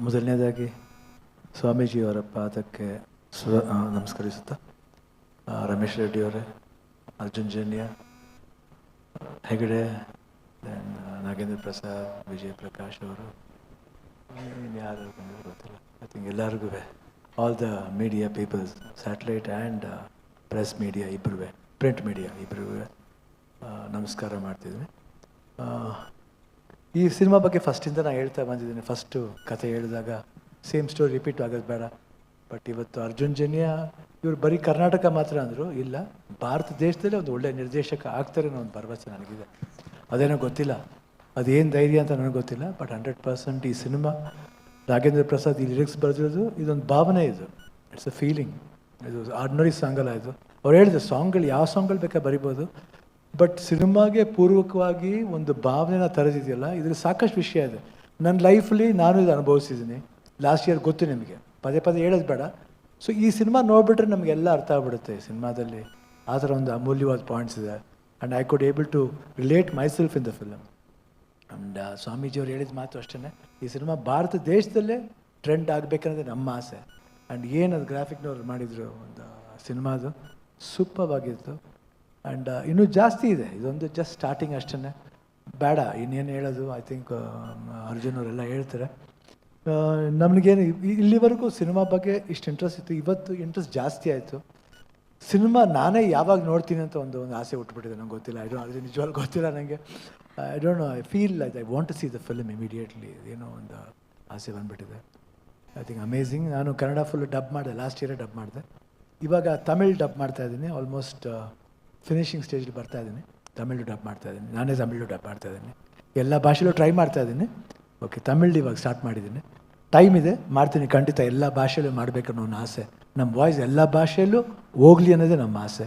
ಮೊದಲನೇದಾಗಿ ಸ್ವಾಮೀಜಿಯವರ ಪಾದಕ್ಕೆ ಸ್ವ ನಮಸ್ಕರಿಸುತ್ತ ರಮೇಶ್ ರೆಡ್ಡಿಯವರೇ ಅರ್ಜುನ್ ಜನ್ಯ ಹೆಗಡೆ ದೆನ್ ನಾಗೇಂದ್ರ ಪ್ರಸಾದ್ ವಿಜಯ್ ಪ್ರಕಾಶ್ ಅವರು ಯಾರು ಗೊತ್ತಿಲ್ಲ. ಐ ಥಿಂಕ್ ಎಲ್ಲರಿಗೂ all the media peoples satellite and press media ಇಬ್ಬರೂ ಪ್ರಿಂಟ್ ಮೀಡಿಯಾ ಇಬ್ಬರೂ ನಮಸ್ಕಾರ ಮಾಡ್ತಿದ್ದೀನಿ ಆ, ಈ ಸಿನಿಮಾ ಬಗ್ಗೆ ಫಸ್ಟಿಂದ ನಾನು ಹೇಳ್ತಾ ಬಂದಿದ್ದೀನಿ. ಫಸ್ಟು ಕತೆ ಹೇಳಿದಾಗ ಸೇಮ್ ಸ್ಟೋರಿ ರಿಪೀಟ್ ಆಗೋದು ಬೇಡ. ಬಟ್ ಇವತ್ತು ಅರ್ಜುನ್ ಜನ್ಯ, ಇವರು ಬರೀ ಕರ್ನಾಟಕ ಮಾತ್ರ ಅಂದರು, ಇಲ್ಲ, ಭಾರತ ದೇಶದಲ್ಲೇ ಒಂದು ಒಳ್ಳೆಯ ನಿರ್ದೇಶಕ ಆಗ್ತಾರೆ ಅನ್ನೋ ಒಂದು ಭರವಸೆ ನನಗಿದೆ. ಅದೇನೋ ಗೊತ್ತಿಲ್ಲ. ಅದೇನು ಧೈರ್ಯ ಅಂತ ನನಗೆ ಗೊತ್ತಿಲ್ಲ ಬಟ್ ಹಂಡ್ರೆಡ್ ಪರ್ಸೆಂಟ್ ಈ ಸಿನಿಮಾ ರಾಘೇಂದ್ರ ಪ್ರಸಾದ್ ಈ ಲಿರಿಕ್ಸ್ ಬರೆದಿರೋದು, ಇದೊಂದು ಭಾವನೆ ಇದು. ಇಟ್ಸ್ ಅ ಫೀಲಿಂಗ್ ಇದು ಆರ್ಡಿನರಿ ಸಾಂಗಲ್ಲ ಇದು. ಅವ್ರು ಹೇಳಿದ್ರು ಸಾಂಗ್ಗಳು ಯಾವ ಸಾಂಗ್ಗಳು ಬೇಕಾ ಬರಿಬೋದು? ಬಟ್ ಸಿನಿಮಾಗೆ ಪೂರ್ವಕವಾಗಿ ಒಂದು ಭಾವನೆನ ತರದಿದೆಯಲ್ಲ ಇದ್ರ ಸಾಕಷ್ಟು ವಿಷಯ ಇದೆ. ನನ್ನ ಲೈಫಲ್ಲಿ ನಾನು ಇದು ಅನುಭವಿಸಿದ್ದೀನಿ. ಲಾಸ್ಟ್ ಇಯರ್ ಗೊತ್ತು ನಿಮಗೆ. ಪದೇ ಪದೇ ಹೇಳೋದು ಬೇಡ. ಸೊ ಈ ಸಿನಿಮಾ ನೋಡಿಬಿಟ್ರೆ ನಮಗೆಲ್ಲ ಅರ್ಥ ಆಗ್ಬಿಡುತ್ತೆ ಈ ಸಿನಿಮಾದಲ್ಲಿ ಆ ಥರ ಒಂದು ಅಮೂಲ್ಯವಾದ ಪಾಯಿಂಟ್ಸ್ ಇದೆ. And I could able to relate myself in the film and ಸ್ವಾಮೀಜಿಯವ್ರು ಹೇಳಿದ ಮಾತು ಅಷ್ಟೇ ಈ ಸಿನಿಮಾ ಭಾರತ ದೇಶದಲ್ಲೇ ಟ್ರೆಂಡ್ ಆಗಬೇಕನ್ನೋದೇ ನಮ್ಮ ಆಸೆ. ಆ್ಯಂಡ್ ಏನದು ಗ್ರಾಫಿಕ್ನವ್ರು ಮಾಡಿದರು, ಒಂದು ಸಿನಿಮಾದು ಸೂಪರ್ ಆಗಿತ್ತು. ಆ್ಯಂಡ್ ಇನ್ನೂ ಜಾಸ್ತಿ ಇದೆ. ಇದೊಂದು ಜಸ್ಟ್ ಸ್ಟಾರ್ಟಿಂಗ್ ಅಷ್ಟೇ ಬೇಡ, ಇನ್ನೇನು ಹೇಳೋದು ಐ ಥಿಂಕ್ ಅರ್ಜುನ್ ಅವರೆಲ್ಲ ಹೇಳ್ತಾರೆ. ನಮಗೇನು ಇಲ್ಲಿವರೆಗೂ ಸಿನಿಮಾ ಬಗ್ಗೆ ಇಷ್ಟು ಇಂಟ್ರೆಸ್ಟ್ ಇತ್ತು. ಇವತ್ತು ಇಂಟ್ರೆಸ್ಟ್ ಜಾಸ್ತಿ ಆಯಿತು. ಸಿನಿಮಾ ನಾನೇ ಯಾವಾಗ ನೋಡ್ತೀನಿ ಅಂತ ಒಂದು ಒಂದು ಆಸೆ ಉಟ್ಬಿಟ್ಟಿದೆ ನಂಗೆ ಗೊತ್ತಿಲ್ಲ. ಐ ಡೋಂಟ್ ಅದು ನಿಜವಾಗ್ಲೂ ಗೊತ್ತಿಲ್ಲ ನನಗೆ I don't I feel like I want to see the film immediately ಏನೋ ಒಂದು ಆಸೆ ಬಂದುಬಿಟ್ಟಿದೆ. ಐ ಥಿಂಕ್ ಅಮೇಝಿಂಗ್ ನಾನು ಕನ್ನಡ ಫುಲ್ ಡಬ್ ಮಾಡಿದೆ. ಲಾಸ್ಟ್ ಇಯರೇ ಡಬ್ ಮಾಡಿದೆ. ಇವಾಗ ತಮಿಳ್ ಡಬ್ ಮಾಡ್ತಾ ಇದ್ದೀನಿ. ಆಲ್ಮೋಸ್ಟ್ ಫಿನಿಷಿಂಗ್ ಸ್ಟೇಜಲ್ಲಿ ಬರ್ತಾ ಇದ್ದೀನಿ. ತಮಿಳು ಡಬ್ ಮಾಡ್ತಾ ಇದ್ದೀನಿ. ನಾನೇ ತಮಿಳು ಡಬ್ ಮಾಡ್ತಾ ಇದ್ದೀನಿ. ಎಲ್ಲ ಭಾಷೆಲೂ ಟ್ರೈ ಮಾಡ್ತಾ ಇದ್ದೀನಿ. ಓಕೆ ತಮಿಳು ಇವಾಗ ಸ್ಟಾರ್ಟ್ ಮಾಡಿದ್ದೀನಿ. ಟೈಮ್ ಇದೆ, ಮಾಡ್ತೀನಿ. ಖಂಡಿತ ಎಲ್ಲ ಭಾಷೆಯಲ್ಲೂ ಮಾಡಬೇಕನ್ನೋ ಒಂದು ಆಸೆ. ನಮ್ಮ ವಾಯ್ಸ್ ಎಲ್ಲ ಭಾಷೆಯಲ್ಲೂ ಹೋಗಲಿ ಅನ್ನೋದೇ ನಮ್ಮ ಆಸೆ.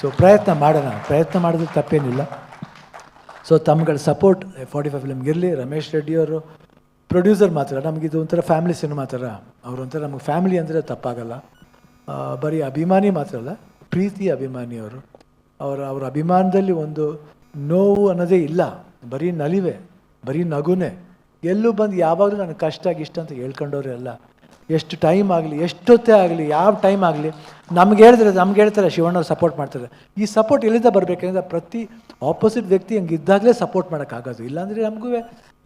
ಸೊ ಪ್ರಯತ್ನ ಮಾಡೋಣ. ಪ್ರಯತ್ನ ಮಾಡಿದ್ರೆ ತಪ್ಪೇನಿಲ್ಲ. ಸೊ ತಮ್ಗಳ ಸಪೋರ್ಟ್ ಫಾರ್ಟಿ ಫೈವ್ ಫಿಲ್ಮ್ಗೆ ಇರಲಿ. ರಮೇಶ್ ರೆಡ್ಡಿಯವರು ಪ್ರೊಡ್ಯೂಸರ್ ಮಾತ್ರ. ನಮಗಿದು ಒಂಥರ ಫ್ಯಾಮಿಲಿ ಸಿನಿಮಾ ಥರ ಅವರು ಒಂಥರ ನಮಗೆ ಫ್ಯಾಮಿಲಿ ಅಂದರೆ ತಪ್ಪಾಗಲ್ಲ. ಬರೀ ಅಭಿಮಾನಿ ಮಾತ್ರ ಅಲ್ಲ, ಪ್ರೀತಿ ಅಭಿಮಾನಿ ಅವರು, ಅವರ ಅಭಿಮಾನದಲ್ಲಿ ಒಂದು ನೋವು ಅನ್ನೋದೇ ಇಲ್ಲ. ಬರೀ ನಲಿವೆ, ಬರೀ ನಗುನೆ. ಎಲ್ಲೂ ಬಂದು ಯಾವಾಗಲೂ ನನಗೆ ಕಷ್ಟ ಇಷ್ಟ ಅಂತ ಹೇಳ್ಕೊಂಡವ್ರೆ ಅಲ್ಲ ಎಷ್ಟು ಟೈಮ್ ಆಗಲಿ, ಎಷ್ಟೊತ್ತೇ ಆಗಲಿ, ಯಾವ ಟೈಮ್ ಆಗಲಿ, ನಮ್ಗೆ ಹೇಳಿದ್ರೆ ನಮ್ಗೆ ಹೇಳ್ತಾರೆ, ಶಿವಣ್ಣವ್ರು ಸಪೋರ್ಟ್ ಮಾಡ್ತಾರೆ. ಈ ಸಪೋರ್ಟ್ ಎಲ್ಲಿಂದ ಬರಬೇಕಂದ್ರೆ ಪ್ರತಿ ಆಪೋಸಿಟ್ ವ್ಯಕ್ತಿ ಹಂಗೆ ಇದ್ದಾಗಲೇ ಸಪೋರ್ಟ್ ಮಾಡೋಕ್ಕಾಗೋದು ಇಲ್ಲಾಂದರೆ ನಮಗೂ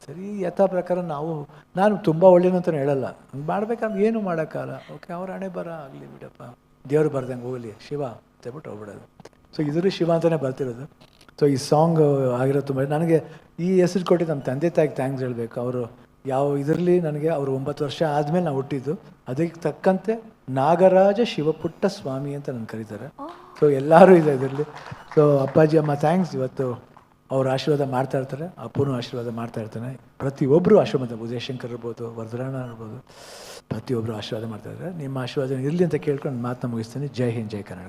ಸರಿ, ಯಥಾ ಪ್ರಕಾರ ನಾವು, ನಾನು ತುಂಬ ಅಂತಲೇ ಹೇಳಲ್ಲ. ಹಂಗೆ ಮಾಡ್ಬೇಕಂದ್ರೆ ಏನು ಮಾಡೋಕ್ಕಲ್ಲ ಓಕೆ ಅವ್ರ ಹಣೆ ಬರ ಆಗಲಿ ಬಿಡಪ್ಪ. ದೇವ್ರು ಬರ್ದಂಗೆ ಹೋಗಲಿ. ಶಿವ ಅಂತೇಳ್ಬಿಟ್ಟು ಹೋಗ್ಬಿಡೋದು. ಸೊ ಇದರಲ್ಲಿ ಶಿವ ಅಂತಲೇ ಬರ್ತಿರೋದು. ಸೊ ಈ ಸಾಂಗ್ ಆಗಿರೋ ತುಂಬ ನನಗೆ ಈ ಹೆಸರು ಕೊಟ್ಟಿದ್ದು ನಮ್ಮ ತಂದೆ ತಾಯಿಗೆ ಥ್ಯಾಂಕ್ಸ್ ಹೇಳಬೇಕು. ಅವರು ಯಾವ ಇದರಲ್ಲಿ ನನಗೆ ಅವರು ಒಂಬತ್ತು ವರ್ಷ ಆದಮೇಲೆ ನಾವು ಹುಟ್ಟಿದ್ದು ಅದಕ್ಕೆ ತಕ್ಕಂತೆ ನಾಗರಾಜ ಶಿವಪುಟ್ಟ ಸ್ವಾಮಿ ಅಂತ ನನ್ನ ಕರೀತಾರೆ. ಸೊ ಎಲ್ಲರೂ ಇದೆ ಇದರಲ್ಲಿ. ಸೊ ಅಪ್ಪಾಜಿ ಅಮ್ಮ ಥ್ಯಾಂಕ್ಸ್ ಇವತ್ತು ಅವ್ರು ಆಶೀರ್ವಾದ ಮಾಡ್ತಾ ಇರ್ತಾರೆ. ಅಪ್ಪನೂ ಆಶೀರ್ವಾದ ಮಾಡ್ತಾ ಇರ್ತಾನೆ. ಪ್ರತಿಯೊಬ್ಬರು ಆಶೀರ್ವಾದ ಉದಯಶಂಕರ್ ಇರ್ಬೋದು ವರದರಾಣ ಇರ್ಬೋದು ಪ್ರತಿಯೊಬ್ಬರು ಆಶೀರ್ವಾದ ಮಾಡ್ತಾ ಇದ್ದಾರೆ. ನಿಮ್ಮ ಆಶೀರ್ವಾದ ಇರಲಿ ಅಂತ ಕೇಳ್ಕೊಂಡು ಮಾತನ್ನ ಮುಗಿಸ್ತೀನಿ. ಜೈ ಹಿಂದ್ ಜೈ ಕನ್ನಡ